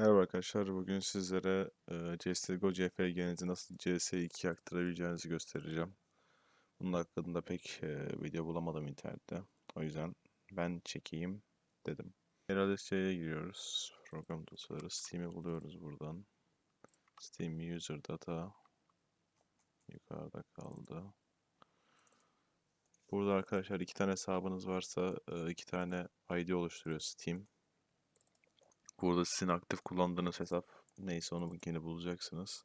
Merhaba arkadaşlar. Bugün sizlere e, CSGO CFG'nizi nasıl CS2'ye aktarabileceğinizi göstereceğim. Bunun hakkında pek video bulamadım internette. O yüzden ben çekeyim dedim. Herhalde giriyoruz. Program dosyaları. Steam'i buluyoruz buradan. Steam User Data. Yukarıda kaldı. Burada arkadaşlar iki tane hesabınız varsa iki tane ID oluşturuyor Steam. Burada sizin aktif kullandığınız hesap neyse onu yine bulacaksınız.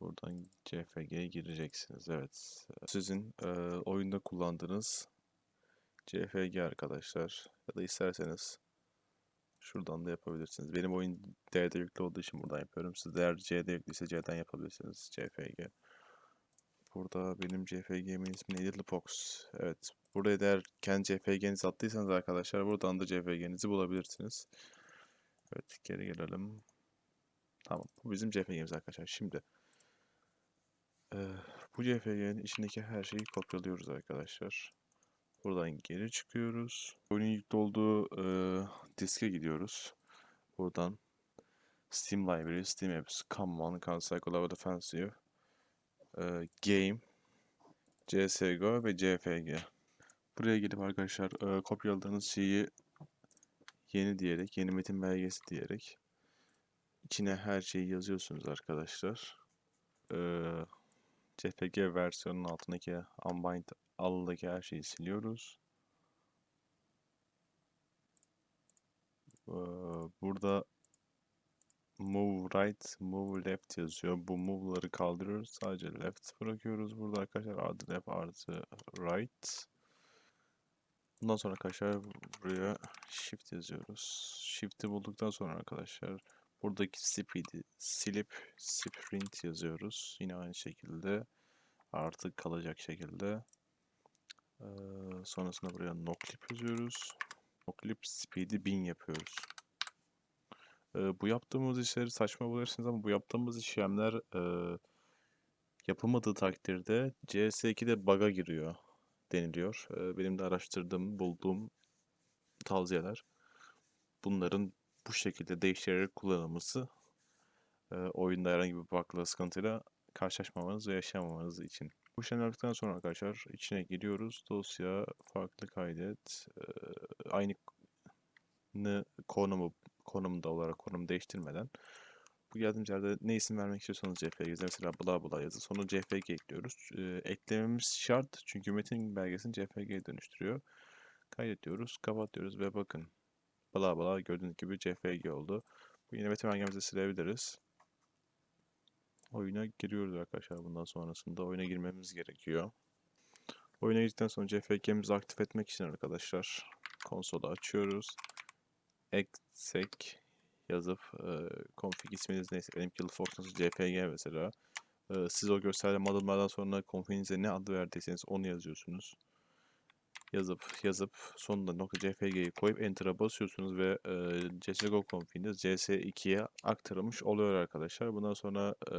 Buradan CFG'ye gireceksiniz. Evet. Sizin e, oyunda kullandığınız CFG arkadaşlar. Ya da isterseniz şuradan da yapabilirsiniz. Benim oyun D'de yüklü olduğu için buradan yapıyorum. Siz eğer C'de yüklüyse C'den yapabilirsiniz CFG. Burada benim CFG'min ismi neydi? Lipox. Evet. Buraya eğer kendi CFG'nizi attıysanız arkadaşlar buradan da CFG'nizi bulabilirsiniz. Evet geri gelelim. Tamam bu bizim CFG'miz arkadaşlar. Şimdi e, bu CFG'nin içindeki her şeyi kopyalıyoruz arkadaşlar. Buradan geri çıkıyoruz. Oyunun yüklü olduğu e, diske gidiyoruz. Buradan Steam Library, Steam Apps, Common, Counter Global Offensive, e, Game, CSGO ve CFG. Buraya gelip arkadaşlar e, kopyaladığınız şeyi yeni diyerek, yeni metin belgesi diyerek içine her şeyi yazıyorsunuz arkadaşlar. E, CPG versiyonun altındaki unbind alındaki her şeyi siliyoruz. E, burada move right, move left yazıyor. Bu move'ları kaldırıyoruz. Sadece left bırakıyoruz. Burada arkadaşlar artı left artı right. Bundan sonra arkadaşlar buraya shift yazıyoruz. Shift'i bulduktan sonra arkadaşlar buradaki speed'i silip sprint yazıyoruz. Yine aynı şekilde artık kalacak şekilde. Ee, sonrasında buraya noclip yazıyoruz. Noclip speed'i 1000 yapıyoruz. Ee, bu yaptığımız işleri saçma bulabilirsiniz ama bu yaptığımız işlemler e, yapılmadığı takdirde CS2'de bug'a giriyor deniliyor. Ee, benim de araştırdığım, bulduğum tavsiyeler bunların bu şekilde değiştirerek kullanılması e, oyunda herhangi bir bug'la sıkıntıyla karşılaşmamanız ve yaşamamanız için. Bu işlemi sonra arkadaşlar içine giriyoruz. Dosya farklı kaydet. E, aynı konumu konumda olarak konum değiştirmeden bu yerde ne isim vermek istiyorsanız CFG mesela bla bla yazı sonra CFG ekliyoruz. E, eklememiz şart çünkü metin belgesini CFG'ye dönüştürüyor. Kaydediyoruz, kapatıyoruz ve bakın bla bla gördüğünüz gibi CFG oldu. Bu yine metin belgemizi silebiliriz. Oyuna giriyoruz arkadaşlar bundan sonrasında. Oyuna girmemiz gerekiyor. Oyuna girdikten sonra CFG'mizi aktif etmek için arkadaşlar konsolu açıyoruz. Exec yazıp e, config isminiz neyse benimki Fortnite CFG mesela. E, siz o gösterilen adımlardan sonra config'inize ne adı verdiyseniz onu yazıyorsunuz. Yazıp yazıp sonunda .cfg'yi koyup enter'a basıyorsunuz ve e, CSGO config'iniz CS2'ye aktarılmış oluyor arkadaşlar. Bundan sonra e,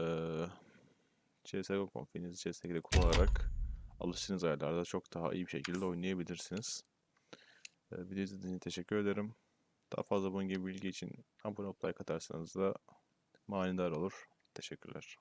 CSGO config'inizi CS2'de kullanarak alıştığınız ayarlarda çok daha iyi bir şekilde oynayabilirsiniz. E, video izlediğiniz için teşekkür ederim. Daha fazla bunun gibi bilgi için abone olup like atarsanız da manidar olur. Teşekkürler.